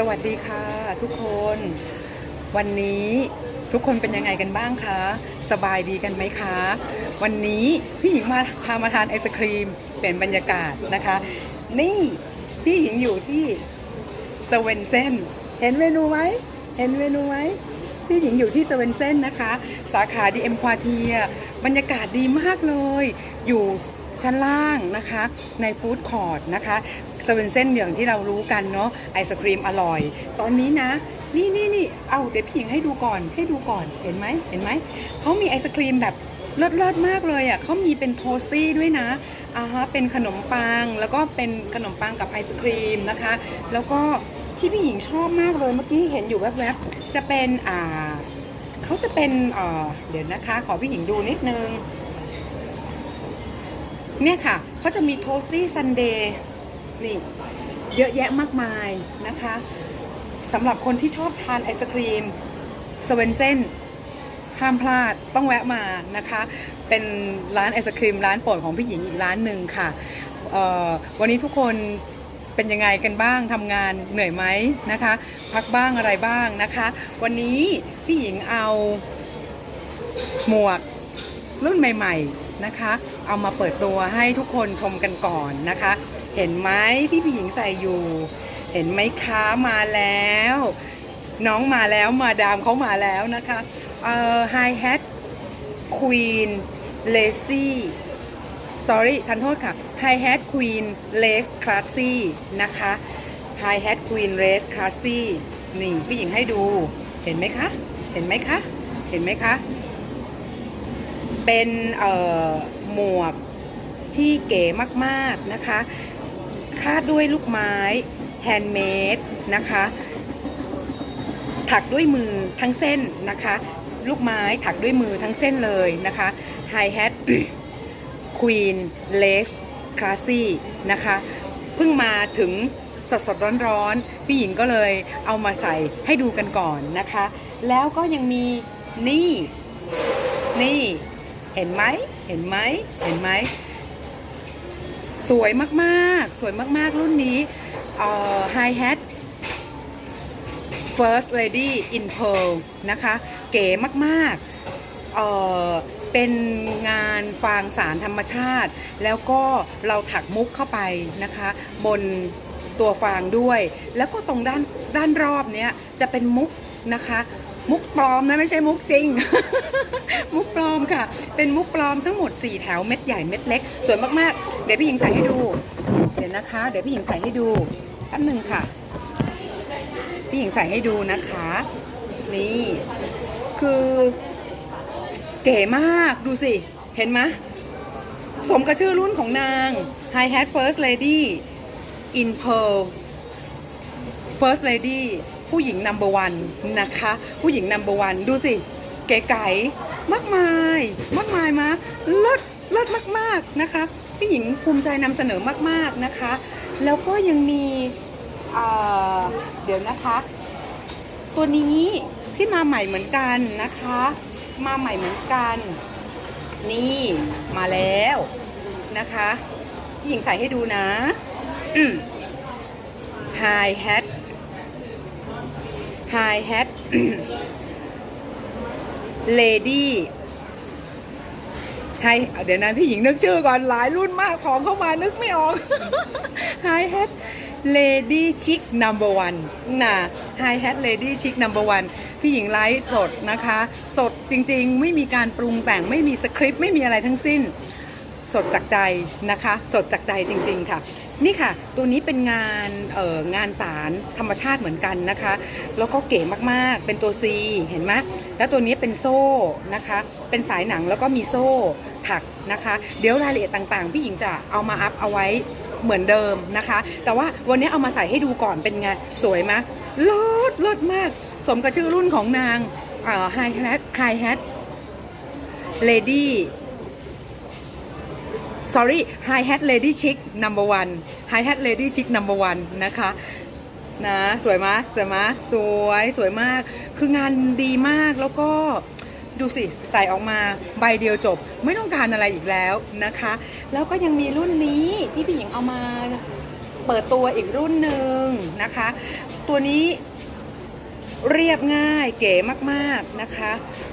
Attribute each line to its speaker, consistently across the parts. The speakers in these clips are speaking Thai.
Speaker 1: สวัสดีค่ะทุกคน วันนี้ทุกคนเป็นยังไงกันบ้างคะสบายดีกันไหมคะ วันนี้พี่หญิงมาพามาทานไอศครีมเปลี่ยนบรรยากาศนะคะ นี่พี่หญิงอยู่ที่สเวนเซนเห็นเมนูไหมเห็นเมนูไหมพี่หญิงอยู่ที่สเวนเซนนะคะ สาขาดีเอ็มควาเทียบรรยากาศดีมากเลย อยู่ชั้นล่างนะคะ ในฟู้ดคอร์ทนะคะ เวนเซนอย่างที่เรารู้กันเนาะไอศครีมอร่อย ตอนนี้นะ นี่นี่นี่เอาเดี๋ยวพี่หญิงให้ดูก่อนให้ดูก่อนเห็นไหมเห็นไหมเขามีไอศครีมแบบเลิศเลิศมากเลยอะเขามีเป็นโทสตี้ด้วยนะอ่าฮะเป็นขนมปังแล้วก็เป็นขนมปังกับไอศครีมนะคะ แล้วก็ที่พี่หญิงชอบมากเลยเมื่อกี้เห็นอยู่แวบๆจะเป็นอ่าเขาจะเป็นเอ่อเดี๋ยวนะคะ ขอพี่หญิงดูนิดนึงเนี่ยค่ะเขาจะมีโทสตี้ซันเดย์ นี่เยอะแยะมากมายนะคะสำหรับคนที่ชอบทานไอศครีมสเวนเซนห้ามพลาดต้องแวะมานะคะ เป็นร้านไอศครีมร้านโปรดของพี่หญิงอีกร้านหนึ่งค่ะวันนี้ทุกคนเป็นยังไงกันบ้างทำงานเหนื่อยไหมนะคะ พักบ้างอะไรบ้างนะคะ วันนี้พี่หญิงเอาหมวกรุ่นใหม่ ๆ นะคะ เอามาเปิดตัวให้ทุกคนชมกันก่อนนะคะ เห็นไหมที่พี่หญิงใส่อยู่ เห็นไหมคะมาแล้ว น้องมาแล้วมาดามเขามาแล้วนะคะเอ่อ Hi Hat Queen Lacy sorry ทันโทษค่ะ Hi Hat Queen Lace Classy นะคะ Hi Hat Queen Lace Classy นี่พี่หญิงให้ดู เห็นไหมคะ เห็นไหมคะ เห็นไหมคะ เป็นหมวกที่เก๋มากๆนะคะ คาดด้วยลูกไม้แฮนด์เมดนะคะ ถักด้วยมือทั้งเส้นนะคะ ลูกไม้ถักด้วยมือทั้งเส้นเลยนะคะไฮแฮทควีนเลสคลาสซี่นะคะ เพิ่งมาถึงสดสดร้อนร้อนๆ พี่หญิงก็เลยเอามาใส่ให้ดูกันก่อนนะคะ แล้วก็ยังมีนี่นี่ เห็นไหมเห็นไหมเห็นไหมสวยมากๆ สวยมากๆ รุ่นนี้เอ่อ Hi Hat First Lady in Pearl นะคะ เก๋มากๆเอ่อเป็นงานฟางสารธรรมชาติ แล้วก็เราถักมุกเข้าไปนะคะ บนตัวฟางด้วย แล้วก็ตรงด้านด้านรอบเนี้ยจะเป็นมุกนะคะ มุกปลอมนะไม่ใช่มุกจริง มุกปลอมค่ะ เป็นมุกปลอมทั้งหมด 4 แถวเม็ดใหญ่เม็ดเล็ก สวยมากๆ เดี๋ยวพี่หญิงใส่ให้ดู เดี๋ยวนะคะ เดี๋ยวพี่หญิงใส่ให้ดูแป๊บหนึ่งค่ะ พี่หญิงใส่ให้ดูนะคะ นี่ คือเก๋มากดูสิ เห็นไหมสมกับชื่อรุ่นของนาง High Hat First Lady in Pearl First Lady ผู้หญิง number one นะคะ ผู้หญิง number one ดูสิ เก๋ไก๋มากมายมากมายมาเลิศเลิศมากๆนะคะพี่หญิงภูมิใจนำเสนอมากๆนะคะ แล้วก็ยังมีเเดี๋ยวนะคะ ตัวนี้ที่มาใหม่เหมือนกันนะคะ มาใหม่เหมือนกัน นี่มาแล้วนะคะพี่หญิงใส่ให้ดูนะอืม High Hat High Hat Lady ไฮเดี๋ยวนั้นพี่หญิงนึกชื่อก่อนหลายรุ่นมากของเข้ามานึกไม่ออก High Hat Lady Chic Number One น่ะ High Hat Lady Chic Number One พี่หญิงไลฟ์สดนะคะ สดจริงๆ ไม่มีการปรุงแต่งไม่มีสคริปต์ไม่มีอะไรทั้งสิ้น สดจากใจนะคะ สดจากใจจริง ๆ ค่ะ นี่ค่ะ ตัวนี้เป็นงานเอ่องานสารธรรมชาติเหมือนกันนะคะ แล้วก็เก๋มากๆ เป็นตัว C เห็นไหมแล้วตัวนี้เป็นโซ่นะคะ เป็นสายหนังแล้วก็มีโซ่ถักนะคะ เดี๋ยวรายละเอียดต่างๆ พี่หญิงจะเอามาอัพเอาไว้เหมือนเดิมนะคะ แต่ว่าวันนี้เอามาใส่ให้ดูก่อนเป็นไง สวยไหมลดลดมาก สมกับชื่อรุ่นของนางไฮแฮทไฮแฮทเลดี้ sorry high hat lady chic number one high hat lady chic number one นะคะนะสวยมะสวยมะสวยสวยมาก คืองานดีมากแล้วก็ดูสิ ใส่ออกมาใบเดียวจบ ไม่ต้องการอะไรอีกแล้วนะคะ แล้วก็ยังมีรุ่นนี้ที่พี่หญิงเอามาเปิดตัวอีกรุ่นหนึ่งนะคะ ตัวนี้เรียบง่ายเก๋มากๆนะคะ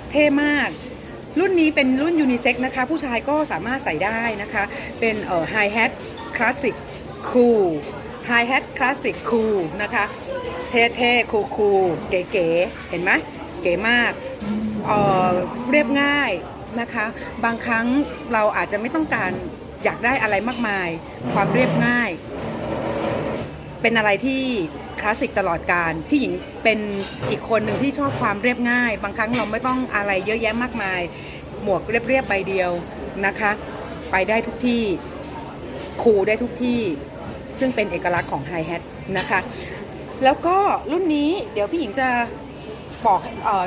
Speaker 1: เท่มาก รุ่นนี้เป็นรุ่นยูนิเซ็กนะคะ ผู้ชายก็สามารถใส่ได้นะคะ เป็นเอ่อไฮแฮทคลาสสิกคูลไฮแฮทคลาสสิกคูลนะคะ เท่ๆ คูลคูลๆเก๋ๆ เห็นไหมเก๋มากเอ่อเรียบง่ายนะคะ บางครั้งเราอาจจะไม่ต้องการอยากได้อะไรมากมาย ความเรียบง่าย เป็นอะไรที่ ลาสสิกตลอดการ พี่หญิงเป็นอีกคนหนึ่งที่ชอบความเรียบง่าย บางครั้งเราไม่ต้องอะไรเยอะแยะมากมาย หมวกเรียบๆใบเดียวนะคะ ไปได้ทุกที่คูได้ทุกที่ ซึ่งเป็นเอกลักษณ์ของไฮแฮทนะคะ แล้วก็รุ่นนี้เดี๋ยวพี่หญิงจะบอกเออ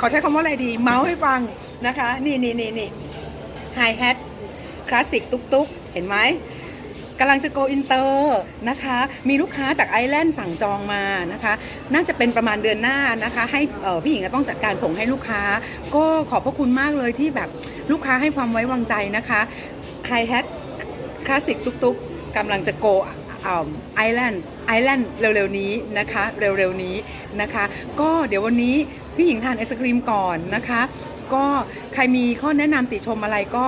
Speaker 1: ขอใช้คำว่าอะไรดี เมาส์ให้ฟังนะคะ นี่นี่นี่นี่ไฮแฮทคลาสสิกตุ๊กๆเห็นไหม กำลังจะ go inter นะคะ มีลูกค้าจากไอแลนด์สั่งจองมานะคะ น่าจะเป็นประมาณเดือนหน้านะคะ ให้พี่หญิงต้องจัดการส่งให้ลูกค้า ก็ขอบพระคุณมากเลยที่แบบลูกค้าให้ความไว้วางใจนะคะ Hi Hat คลาสสิกตุ๊กๆกำลังจะ go ไอแลนด์ไอแลนด์เร็วๆนี้นะคะ เร็วๆนี้นะคะ ก็เดี๋ยววันนี้พี่หญิงทานไอศครีมก่อนนะคะ ก็ใครมีข้อแนะนำติชมอะไรก็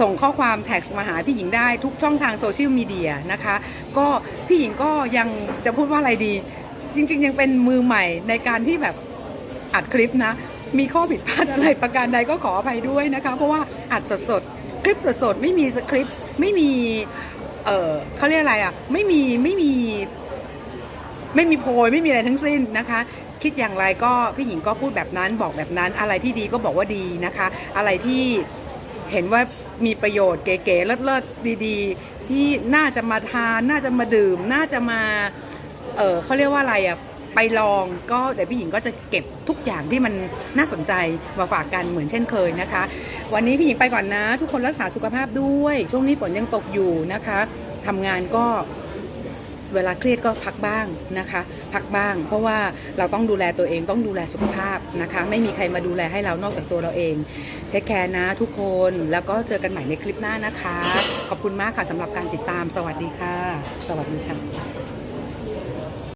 Speaker 1: ส่งข้อความแท็กมาหาพี่หญิงได้ทุกช่องทางโซเชียลมีเดียนะคะ ก็พี่หญิงก็ยังจะพูดว่าอะไรดี จริง ๆ ยังเป็นมือใหม่ในการที่แบบอัดคลิปนะ มีข้อผิดพลาดอะไรประการใดก็ขออภัยด้วยนะคะ เพราะว่าอัดสดๆ คลิปสดๆ ไม่มีสคริปต์ไม่มี เออเขาเรียกอะไรอะ ไม่มีไม่มี ไม่มีโพยไม่มีอะไรทั้งสิ้นนะคะคิดอย่างไรก็พี่หญิงก็พูดแบบนั้นบอกแบบนั้น อะไรที่ดีก็บอกว่าดีนะคะ อะไรที่เห็นว่า มีประโยชน์เก๋ๆเลิศๆดีๆ ที่น่าจะมาทานน่าจะมาดื่ม น่าจะมาเออเขาเรียกว่าอะไรอะไปลองก็เดี๋ยวพี่หญิงก็จะเก็บทุกอย่างที่มันน่าสนใจมาฝากกันเหมือนเช่นเคยนะคะ วันนี้พี่หญิงไปก่อนนะ ทุกคนรักษาสุขภาพด้วย ช่วงนี้ฝนยังตกอยู่นะคะทำงานก็ เวลาเครียดก็พักบ้างนะคะ พักบ้าง เพราะว่าเราต้องดูแลตัวเองต้องดูแลสุขภาพนะคะ ไม่มีใครมาดูแลให้เรานอกจากตัวเราเองเทคแคร์นะทุกคนแล้วก็เจอกันใหม่ในคลิปหน้านะคะ ขอบคุณมากค่ะสำหรับการติดตามสวัสดีค่ะ สวัสดีค่ะ